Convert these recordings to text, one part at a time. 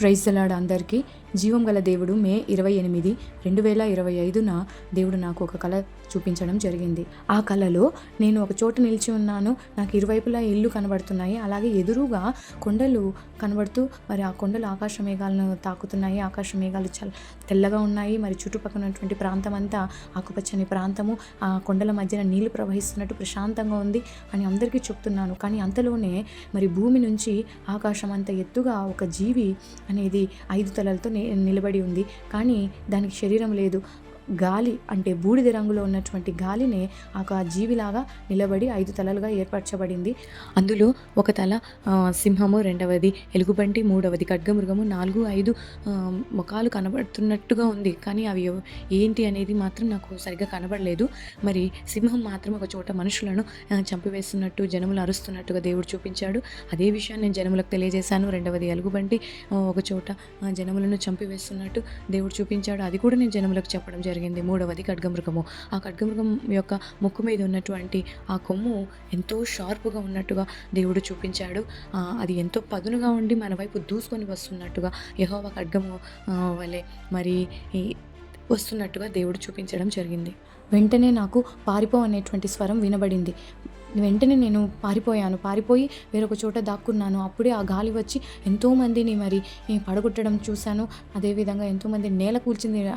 Praise అలాడ్ అందరికీ. జీవం గల దేవుడు మే ఇరవై ఎనిమిది రెండు వేల ఇరవై ఐదున దేవుడు నాకు ఒక కళ చూపించడం జరిగింది. ఆ కళలో నేను ఒక చోట నిలిచి ఉన్నాను. నాకు ఇరువైపులా ఇల్లు కనబడుతున్నాయి. అలాగే ఎదురుగా కొండలు కనబడుతూ మరి ఆ కొండలు ఆకాశ మేఘాలను తాకుతున్నాయి. ఆకాశ మేఘాలు చాలా తెల్లగా ఉన్నాయి. మరి చుట్టుపక్కల ఉన్నటువంటి ప్రాంతం అంతా ఆకుపచ్చని ప్రాంతము. ఆ కొండల మధ్యన నీళ్ళు ప్రవహిస్తున్నట్టు ప్రశాంతంగా ఉంది అని అందరికీ చెప్తున్నాను. కానీ అంతలోనే మరి భూమి నుంచి ఆకాశం అంత ఎత్తుగా ఒక జీవి అనేది ఐదు తలలతో నిలబడి ఉంది. కానీ దానికి శరీరం లేదు. గాలి అంటే బూడిద రంగులో ఉన్నటువంటి గాలినే ఒక జీవిలాగా నిలబడి ఐదు తలలుగా ఏర్పరచబడింది. అందులో ఒక తల సింహము రెండవది ఎలుగుబంటి మూడవది ఖడ్గమృగము నాలుగు ఐదు ముఖాలు కనబడుతున్నట్టుగా ఉంది. కానీ అవి ఏంటి అనేది మాత్రం నాకు సరిగ్గా కనబడలేదు. మరి సింహం మాత్రం ఒక చోట మనుషులను చంపివేస్తున్నట్టు జనములు అరుస్తున్నట్టుగా దేవుడు చూపించాడు. అదే విషయాన్ని నేను జనములకు తెలియజేశాను. రెండవది ఎలుగుబంటి ఒక చోట జనములను చంపివేస్తున్నట్టు దేవుడు చూపించాడు. అది కూడా నేను జనములకు చెప్పడం జరిగింది. జరిగింది. మూడవది ఖడ్గమృగము. ఆ ఖడ్గమృగం యొక్క ముక్కు మీద ఉన్నటువంటి ఆ కొమ్ము ఎంతో షార్ప్గా ఉన్నట్టుగా దేవుడు చూపించాడు. అది ఎంతో పదునుగా ఉండి మన వైపు దూసుకొని వస్తున్నట్టుగా యెహోవా ఖడ్గము వలె మరి ఈ వస్తున్నట్టుగా దేవుడు చూపించడం జరిగింది. వెంటనే నాకు పారిపో అనేటువంటి స్వరం వినబడింది. వెంటనే నేను పారిపోయాను. పారిపోయి వేరొక చోట దాక్కున్నాను. అప్పుడే ఆ గాలి వచ్చి ఎంతోమందిని మరి పడగొట్టడం చూశాను. అదేవిధంగా ఎంతోమంది నేల కూల్చింది.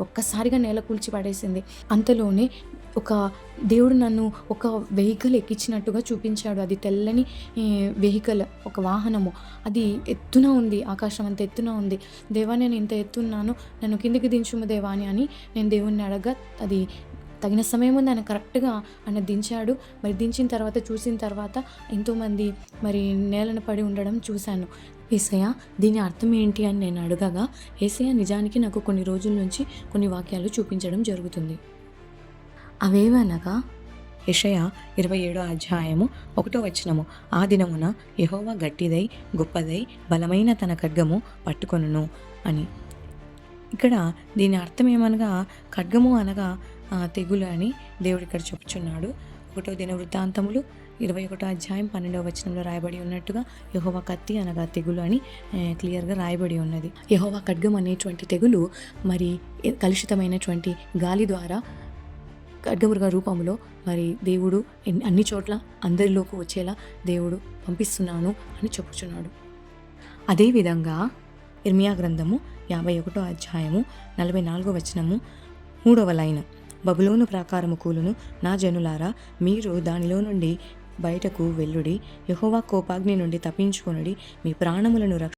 ఒక్కసారిగా నేల కూల్చి పడేసింది. అంతలోనే ఒక దేవుడు నన్ను ఒక వెహికల్ ఎక్కించినట్టుగా చూపించాడు. అది తెల్లని వెహికల్ ఒక వాహనము. అది ఎత్తున ఉంది. ఆకాశం అంత ఎత్తున ఉంది. దేవా నేను ఇంత ఎత్తున్నాను. నన్ను కిందికి దించుము దేవాని అని అని నేను దేవుణ్ణి అడగా అది తగిన సమయం ఉంది ఆయన కరెక్ట్గా ఆయన దించాడు. మరి దించిన తర్వాత చూసిన తర్వాత ఎంతోమంది మరి నేలన పడి ఉండడం చూశాను. ఏసయ్య దీని అర్థం ఏంటి అని నేను అడగగా ఏసయ్య నిజానికి నాకు కొన్ని రోజుల నుంచి కొన్ని వాక్యాలు చూపించడం జరుగుతుంది. అవేవనగా? యషయ ఇరవై ఏడో అధ్యాయము ఒకటో వచనము. ఆ దినమున యెహోవా గట్టిదై గొప్పదై బలమైన తన ఖడ్గము పట్టుకొనును అని. ఇక్కడ దీని అర్థం ఏమనగా ఖడ్గము అనగా తెగులు అని దేవుడు ఇక్కడ చెప్పుచున్నాడు. ఒకటో దిన వృత్తాంతములు ఇరవై ఒకటో అధ్యాయం పన్నెండవ వచనంలో రాయబడి ఉన్నట్టుగా యహోవా కత్తి అనగా తెగులు అని క్లియర్గా రాయబడి ఉన్నది. యహోవా ఖడ్గం అనేటువంటి తెగులు మరి కలుషితమైనటువంటి గాలి ద్వారా ఖడ్గమృగ రూపంలో మరి దేవుడు అన్ని చోట్ల అందరిలోకి వచ్చేలా దేవుడు పంపిస్తున్నాను అని చెప్పుచున్నాడు. అదేవిధంగా ఇర్మియా గ్రంథము యాభై ఒకటో అధ్యాయము నలభై నాలుగో వచనము మూడవ లైన్. బబులోను ప్రాకారము కూలును నా జనులారా మీరు దానిలో నుండి బయటకు వెళ్ళుడి యెహోవా కోపాగ్ని నుండి తప్పించుకొనుడి మీ ప్రాణములను రక్ష